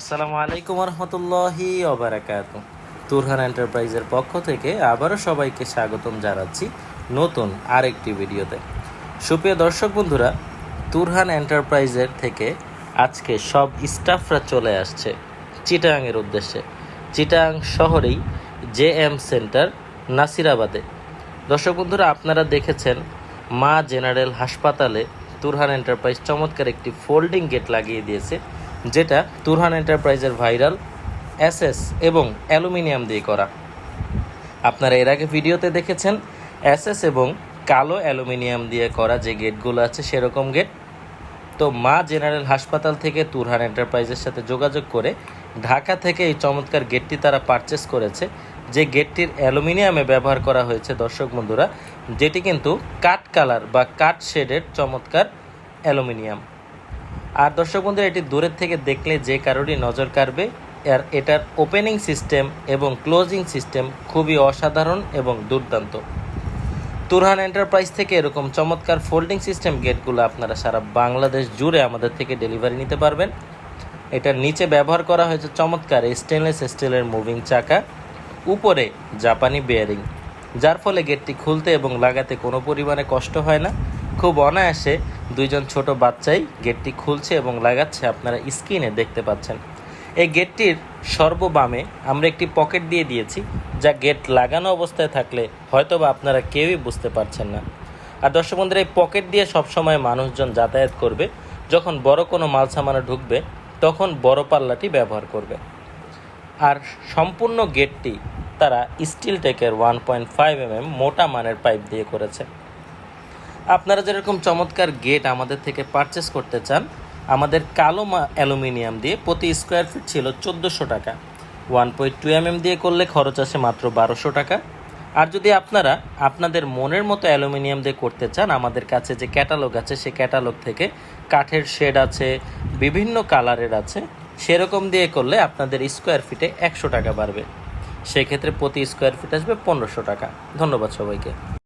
আসসালামু আলাইকুম রহমতুল্লাহি ওবারাকাত। তুরহান এন্টারপ্রাইজের পক্ষ থেকে আবারও সবাইকে স্বাগতম জানাচ্ছি নতুন আরেকটি ভিডিওতে। সুপ্রিয় দর্শক বন্ধুরা, তুরহান এন্টারপ্রাইজের থেকে আজকে সব স্টাফরা চলে আসছে চিটাংয়ের উদ্দেশ্যে। চিটাং শহরেই জে এম সেন্টার, নাসিরাবাদে। দর্শক বন্ধুরা, আপনারা দেখেছেন মা জেনারেল হাসপাতালে তুরহান এন্টারপ্রাইজ চমৎকার একটি ফোল্ডিং গেট লাগিয়ে দিয়েছে। যেটা তুরহান এন্টারপ্রাইজের ভাইরাল এসএস এবং অ্যালুমিনিয়াম দিয়ে করা। আপনারা এর আগে ভিডিওতে দেখেছেন, এসএস এবং কালো অ্যালুমিনিয়াম দিয়ে করা যে গেটগুলো আছে সেরকম গেট। তো মা জেনারেল হাসপাতাল থেকে তুরহান এন্টারপ্রাইজের সাথে যোগাযোগ করে ঢাকা থেকে এই চমৎকার গেটটি তারা পারচেস করেছে। যে গেটটির অ্যালুমিনিয়ামে ব্যবহার করা হয়েছে দর্শক বন্ধুরা, যেটি কিন্তু কাঠ কালার বা কাঠ শেডের চমৎকার অ্যালুমিনিয়াম। আর দর্শক বন্ধুরা, এটি দূরের থেকে দেখলে যে কারোরই নজর কাড়বে। আর এটার ওপেনিং সিস্টেম এবং ক্লোজিং সিস্টেম খুবই অসাধারণ এবং দুর্দান্ত। তুরহান এন্টারপ্রাইজ থেকে এরকম চমৎকার ফোল্ডিং সিস্টেম গেটগুলো আপনারা সারা বাংলাদেশ জুড়ে আমাদের থেকে ডেলিভারি নিতে পারবেন। এটার নিচে ব্যবহার করা হয়েছে চমৎকার স্টেনলেস স্টিলের মুভিং চাকা, উপরে জাপানি বেয়ারিং যার ফলে গেটটি খুলতে এবং লাগাতে কোনো পরিমাণে কষ্ট হয় না। খুব অনায়াসে দুইজন ছোট বাচ্চাই গেটটি খুলছে এবং লাগাচ্ছে আপনারা স্ক্রিনে দেখতে পাচ্ছেন। এই গেটটির সর্ববামে আমরা একটি পকেট দিয়ে দিয়েছি, যা গেট লাগানো অবস্থায় থাকলে হয়তো বা আপনারা কেউই বুঝতে পারছেন না। আর দর্শক বন্ধুরা, এই পকেট দিয়ে সবসময় মানুষজন যাতায়াত করবে। যখন বড় কোনো মাল সামানা ঢুকবে, তখন বড় পাল্লাটি ব্যবহার করবে। আর সম্পূর্ণ গেটটি তারা স্টিল টেকের ওয়ান পয়েন্ট ফাইভ এম মোটা মানের পাইপ দিয়ে করেছে। আপনারা যেরকম চমৎকার গেট আমাদের থেকে পারচেস করতে চান, আমাদের কালো অ্যালুমিনিয়াম দিয়ে প্রতি স্কোয়ার ফিট ছিল চোদ্দোশো টাকা। ওয়ান পয়েন্ট টু এম দিয়ে করলে খরচ আসে মাত্র বারোশো টাকা। আর যদি আপনারা আপনাদের মনের মতো অ্যালুমিনিয়াম দিয়ে করতে চান, আমাদের কাছে যে ক্যাটালগ আছে সেই ক্যাটালগ থেকে কাঠের শেড আছে, বিভিন্ন কালারের আছে, সেরকম দিয়ে করলে আপনাদের স্কোয়ার ফিটে একশো টাকা বাড়বে। সেক্ষেত্রে প্রতি স্কোয়ার ফিট আসবে পনেরোশো টাকা। ধন্যবাদ সবাইকে।